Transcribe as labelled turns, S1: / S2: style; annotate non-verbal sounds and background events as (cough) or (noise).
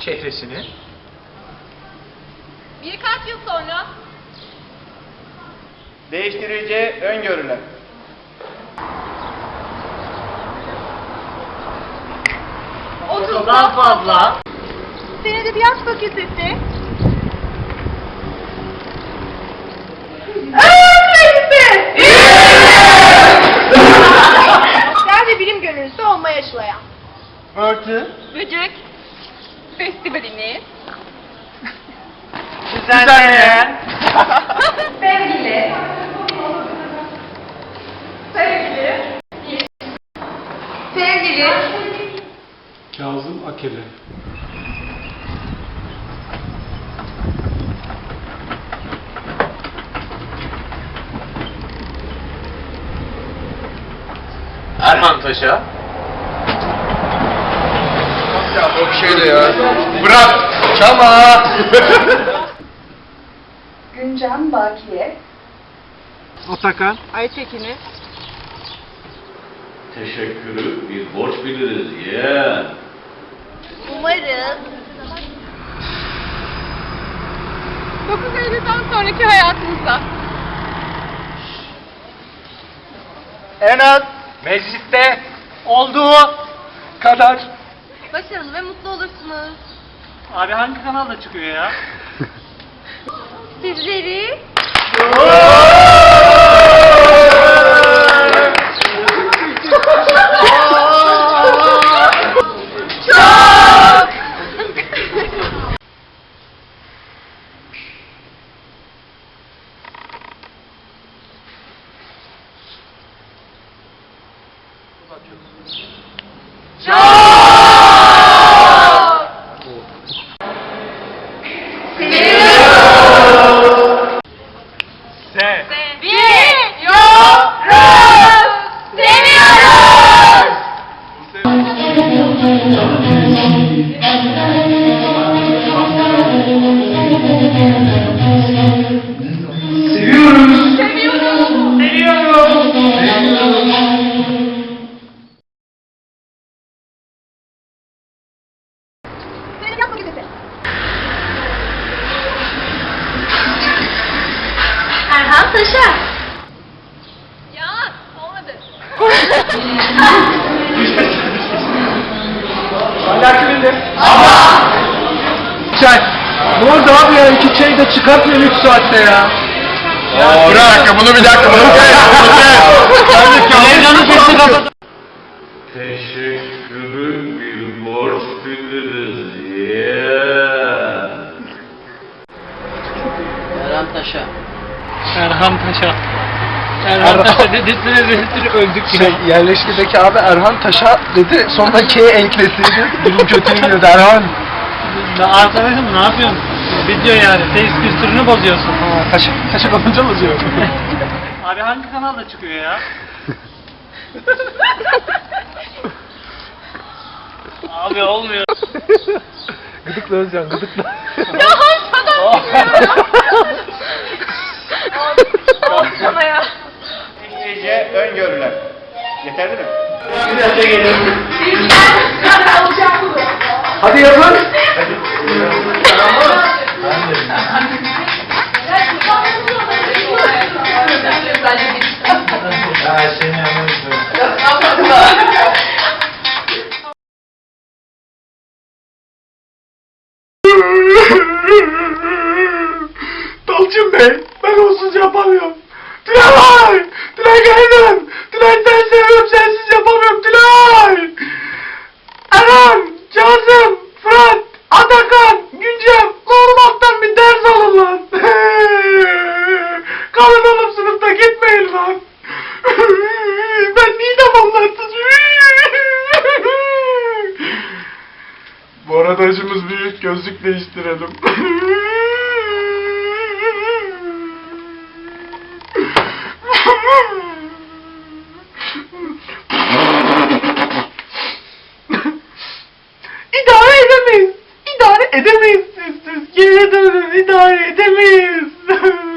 S1: çehresini.
S2: Birkaç yıl sonra
S3: Değiştirici öngörüler.
S2: otuzdan fazla. Sen Edebiyat Fakültesi. Sen de bilim gönüllüsü olmaya yaşlayan.
S3: Örtü.
S2: Festivali'ni (laughs)
S3: Düzenleyen. (laughs)
S2: Sevgili Sevgili Sevgili
S4: Kazım Akele.
S1: Erman Taş'a.
S3: Ya o bir şeydi ya. Bırak. Çama. (laughs)
S5: Güncan Bakiye,
S4: Atakan.
S2: Aytekin'i
S6: Teşekkürü bir borç biliriz yeğen.
S2: Umarız 9 Eylül'den sonraki hayatınızda
S3: en az mecliste olduğu kadar.
S2: Başarılı ve mutlu olursunuz.
S4: Abi hangi kanalda çıkıyor ya? (laughs)
S2: Sizleri
S4: Se.
S2: Erhan Taşar. Ya olmadı. (laughs)
S3: Hala kimindi? Çay. Ne oldu abi ya? İki çayı da çıkartmıyor 3 saatte ya. Ya bırak bunu bir dakika bunu
S6: Teşekkürü bir borç biliriz yeğen.
S7: Erhan Taş'a.
S4: Erhan Taş'a. Erhan Taş'a dedirtine dedirtine öldük ya.
S3: Şey, yerleşkedeki abi Erhan Taş'a dedi sonra K eklesiydi. Durum kötüye gidiyordu Erhan.
S4: Ya Arkadaşım ne yapıyorsun? Video yani. Face kültürünü bozuyorsun.
S3: Aa, Taş'a, Taş'a kalınca diyor? (laughs)
S4: Abi hangi kanalda çıkıyor ya? (laughs) Abi olmuyor.
S3: gıdıkla Özcan gıdıkla.
S2: Ya sana sana ya. (laughs)
S3: İyice öngörüler. Yeterli mi? Hadi yapın. Dalcın Bey, ben onsuz yapamıyorum. Tülay geri dön! Tülay sen seviyorum, sensiz yapamıyorum Tülay! Erhan, Kazım, Fırat, Atakan, Güncem, Kormak'tan bir ders alın lan! (laughs) Kalın oğlum sınıfta gitmeyin lan! (laughs) ben midem anlarsız! (laughs) Bu arada acımız büyük, gözlük değiştirelim. Edemeyiz. Siz. Geriye dönün idare edemeyiz. (laughs)